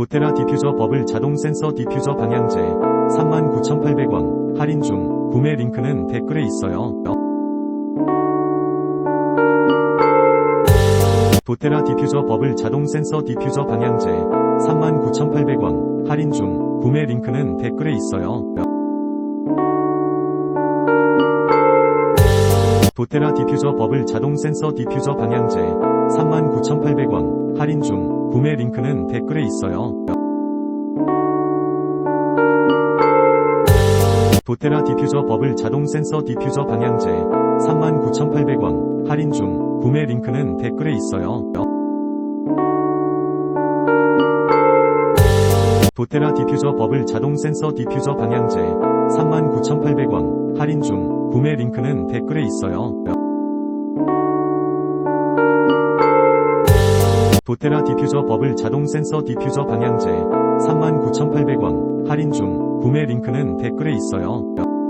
도테라 디퓨저 버블 자동 센서 디퓨저 방향제. 39,800원. 할인 중. 구매 링크는 댓글에 있어요. 도테라 디퓨저 버블 자동 센서 디퓨저 방향제. 39,800원. 할인 중. 구매 링크는 댓글에 있어요. 도테라 디퓨저 버블 자동 센서 디퓨저 방향제. 39,800원. 할인 중 구매 링크는 댓글에 있어요. 도테라 디퓨저 버블 자동 센서 디퓨저 방향제 39,800원 할인 중 구매 링크는 댓글에 있어요. 도테라 디퓨저 버블 자동 센서 디퓨저 방향제 39,800원 할인 중 구매 링크는 댓글에 있어요. 도테라 디퓨저 버블 자동 센서 디퓨저 방향제. 39,800원. 할인 중. 구매 링크는 댓글에 있어요.